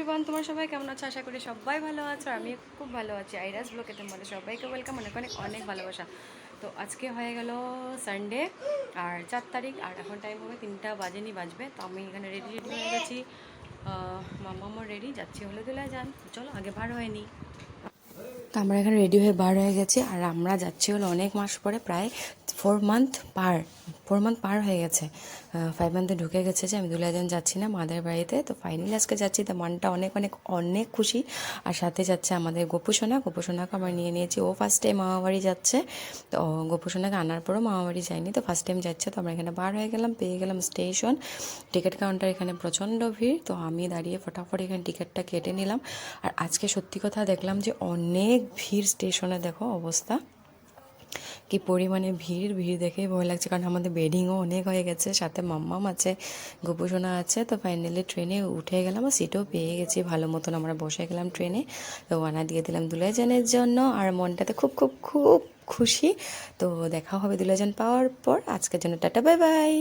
Everyone তোমার সবাই কেমন আছো? আশা করি সবাই ভালো আছো আমি খুব ভালো আছি। আইরাস ব্লকে তোমাদের সবাইকে ওয়েলকাম অনেক অনেক অনেক ভালোবাসা। তো আজকে হয়ে গেল সানডে আর চার তারিখ, আর এখন টাইম হবে তিনটা বাজেনি, বাজবে। তো আমি এখানে রেডি রেডি হয়ে গেছি। মামামো রেডি যাচ্ছি হলে দিলে যান চলো, আগে বার হয়নি তো আমরা এখানে রেডি হয়ে বার হয়ে গেছি, আর আমরা যাচ্ছি হলো অনেক মাস পরে, প্রায় ফোর মান্থ পার। ফোর মান্থ পার হয়ে গেছে। ফাইভ মান্থে ঢুকে গেছে যে আমি দুলাজন যাচ্ছি না মাদের বাড়িতে। তো ফাইনালি আজকে যাচ্ছি, তো মনটা অনেক অনেক অনেক খুশি। আর সাথে যাচ্ছে আমাদের গোপুসোনা। গোপুসোনাকে আমরা নিয়ে নিয়েছি। ও ফার্স্ট টাইম মামাবাড়ি যাচ্ছে। তো গোপুসোনাকে আনার পরও মামাবাড়ি যায়নি। তো ফার্স্ট টাইম যাচ্ছে, তো আমরা এখানে বার হয়ে গেলাম, পেয়ে গেলাম স্টেশন টিকিট কাউন্টার এখানে প্রচণ্ড ভিড়। তো আমি দাঁড়িয়ে ফটাফট এখানে টিকিটটা কেটে নিলাম। আর আজকে সত্যি কথা দেখলাম যে অনেক ভিড় স্টেশনে দেখো অবস্থা। কি পরিমাণে ভিড় ভিড় দেখেই ভয় লাগছে। কারণ আমাদের বেডিংও অনেক হয়ে গেছে, সাথে মাম্মাম আছে, গোপুসোনা আছে। তো ফাইনালি ট্রেনে উঠে গেলাম, আর সিটও পেয়ে গেছি ভালো মতন। আমরা বসে গেলাম ট্রেনে তো ওয়ানা দিয়ে দিলাম দুলাইজানের জন্য, আর মনটাতে খুব খুব খুব খুশি। তো দেখা হবে দুলাইজান পাওয়ার পর। আজকের জন্য টাটা বাই বাই